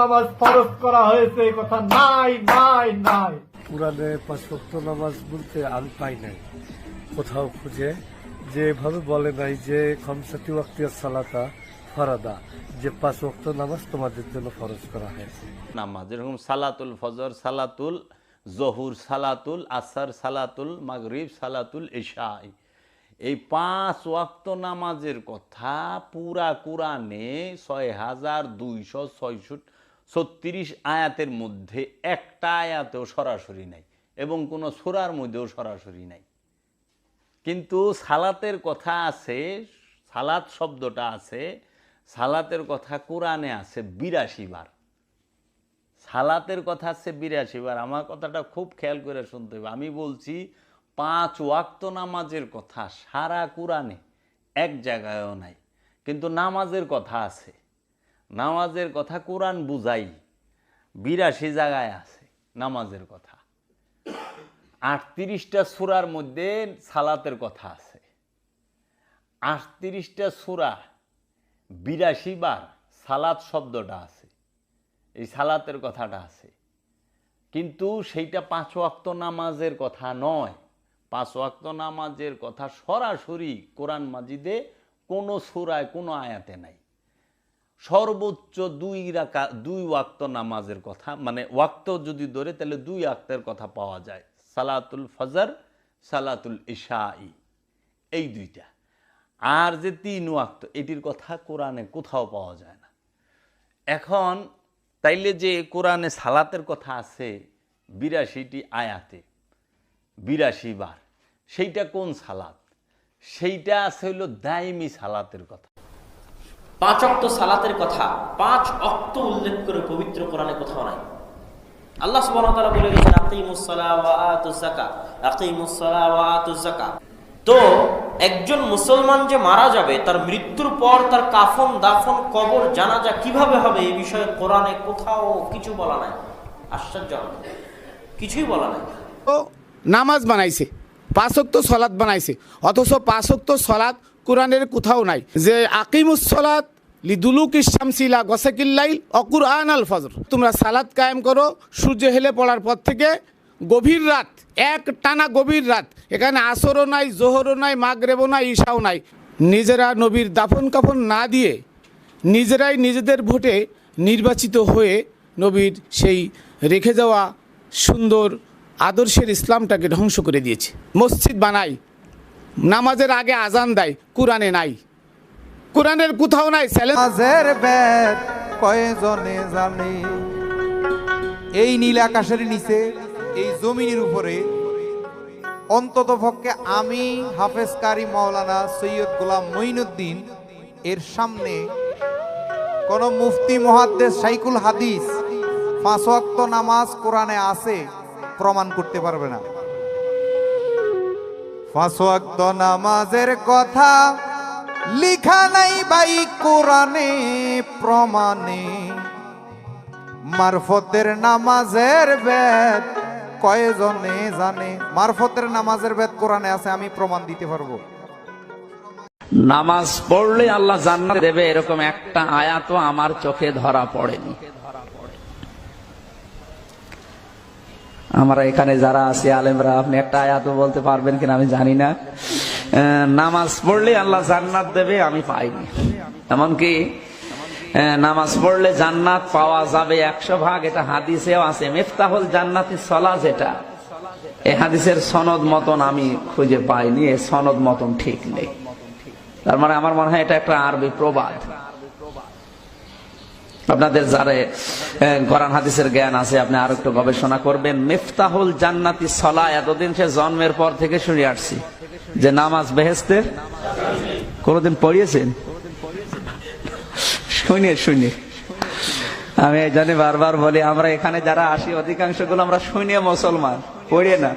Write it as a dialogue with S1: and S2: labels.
S1: নামাজ ফরজ করা হয়েছে এই কথা নাই নাই নাই।
S2: কোরআনে পাঁচ ওয়াক্ত নামাজ বলতে আমি পাই নাই। কোথাও খুঁজে যে এভাবে বলে নাই যে খমসাতি ওয়াক্তিয়া সালাতা ফরাদা যে পাঁচ ওয়াক্ত নামাজ তোমাদের জন্য ফরজ করা হয়েছে।
S3: নামাজ যেরকম সালাতুল ফজর সালাতুল জহুর সালাতুল আসার সালাতুল মাগরিব সালাতুল ইশাই। এই পাঁচ ওয়াক্ত নামাজের কথা পুরা কোরআনে ছয় হাজার দুইশো ছয়ষট্টি ছত্রিশ আয়াতের মধ্যে একটা আয়াতেও সরাসরি নাই এবং কোনো সুরার মধ্যেও সরাসরি নাই। কিন্তু সালাতের কথা আছে, সালাত শব্দটা আছে, সালাতের কথা কোরআনে আছে বিরাশি বার। সালাতের কথা আছে বিরাশি বার। আমার কথাটা খুব খেয়াল করে শুনতে হবে। আমি বলছি, পাঁচ ওয়াক্ত নামাজের কথা সারা কোরআনে এক জায়গায়ও নাই, কিন্তু নামাজের কথা আছে। নামাজের কথা কোরআন বুঝাই, বিরাশি জায়গায় আছে নামাজের কথা। আটত্রিশটা সুরার মধ্যে সালাতের কথা আছে। আটত্রিশটা সুরা বিরাশি বার সালাত শব্দটা আছে, এই সালাতের কথাটা আছে। কিন্তু সেইটা পাঁচ ওয়াক্ত নামাজের কথা নয়। পাঁচ ওয়াক্ত নামাজের কথা সরাসরি কোরআন মাজিদে কোনো সুরায়, কোনো আয়াতে নাই। সর্বোচ্চ দুই রাকা, দুই ওয়াক্ত নামাজের কথা মানে ওয়াক্ত যদি ধরে, তাহলে দুই ওয়াক্তের কথা পাওয়া যায়। সালাতুল ফজর, সালাতুল ইশাই, এই দুইটা। আর যে তিন ওয়াক্ত, এটির কথা কোরআনে কোথাও পাওয়া যায় না। এখন, তাইলে যে কোরআনে সালাতের কথা আছে, বিরাশিটি আয়াতে, বিরাশি বার, সেইটা কোন সালাত? সেইটা আছে হইল দাইমি সালাতের কথা।
S4: পাঁচ অক্ত সালাতের কথা, পাঁচ অক্ত উল্লেখ করে পবিত্র কোরআনে কোথাও নাই। আল্লাহ তাআলা বলে গেছেন তো একজন মুসলমান যে মারা যাবে, তার মৃত্যুর পর তার কাফন, দাফন, কবর জানা জানাজা কীভাবে হবে এই বিষয়ে কোরআনে কোথাও কিছু বলা নাই। আশ্চর্যজনক কিছুই বলা নাই।
S5: তো নামাজ বানাইছে পাঁচক্ত সলাৎ বানাইছে, অথচ পাঁচক্ত সলাৎ কোরআনের কোথাও নাই। যে আকিমুস সলাৎ লিদুলুক ইসামসিলা গসাকিল্লাইল অকুরআন আল ফজর। তোমরা সালাত কায়েম করো, সূর্য হেলে পড়ার পর থেকে গভীর রাত, এক টানা গভীর রাত। এখানে আসরও নাই, জোহরও নাই, মাগরেবও নাই, ঈশাও নাই। নিজেরা নবীর দাফন কাফন না দিয়ে নিজেরাই নিজেদের ভোটে নির্বাচিত হয়ে নবীর সেই রেখে যাওয়া সুন্দর আদর্শের ইসলামটাকে ধ্বংস করে দিয়েছে। মসজিদ বানাই, নামাজের আগে আজান দেয়, কোরআনে নাই। কোরআনের কোথাও নাই
S6: কয়জনে জানে? এই নীল আকাশের নিচে, এই জমিনের উপরে, অন্তত পক্ষে আমি হাফেজ কারি মাওলানা সৈয়দ গোলাম মঈনুদ্দিন, এর সামনে কোন মুফতি মহাদ্দেশ সাইকুল হাদিস পাঁচ ওয়াক্ত নামাজ কোরআনে আছে, প্রমাণ করতে পারবে না। পাঁচ ওয়াক্ত নামাজের কথা লিখা নাই বাই কোরআনে, প্রমাণে। মারফতের নামাজের বেদ কয়জনে জানে? মারফতের নামাজের বেদ কোরআনে আছে, আমি প্রমাণ দিতে পারব।
S7: নামাজ পড়লে আল্লাহ জান্নাত দেবে, এরকম একটা আয়াতও আমার চোখে ধরা পড়েনি। আমরা এখানে যারা আছি, আলেমরা, আপনি একটা আয়াত বলতে পারবেন কিনা আমি জানি না। নামাজ পড়লে আল্লাহ জান্নাত দেবে, আমি পাইনি। এমনকি নামাজ পড়লে জান্নাত পাওয়া যাবে একশো ভাগ, এটা হাদিসেও আছে। মেফতাহুল জান্নাতি সলা যেটা এই হাদিসের সনদ মতন আমি খুঁজে পাইনি, এ সনদ মতন ঠিক নেই। তার মানে আমার মনে হয় এটা একটা আরবি প্রবাদ। আপনাদের যারা কোরআন হাদিসের জ্ঞান আছে, আপনি আরও একটু গবেষণা করবেন। মেফতাহুল জান্নাতি সলা, এতদিন সে জন্মের পর থেকে শুনে আসছি। যে নামাজ বেহেস্তের কোনদিন পড়িয়েছেন? শুনি শুনি আমি জানি বারবার বলি, আমরা এখানে যারা আসি অধিকাংশগুলো আমরা শুনিয়ে মুসলমান, পড়িয়ে না।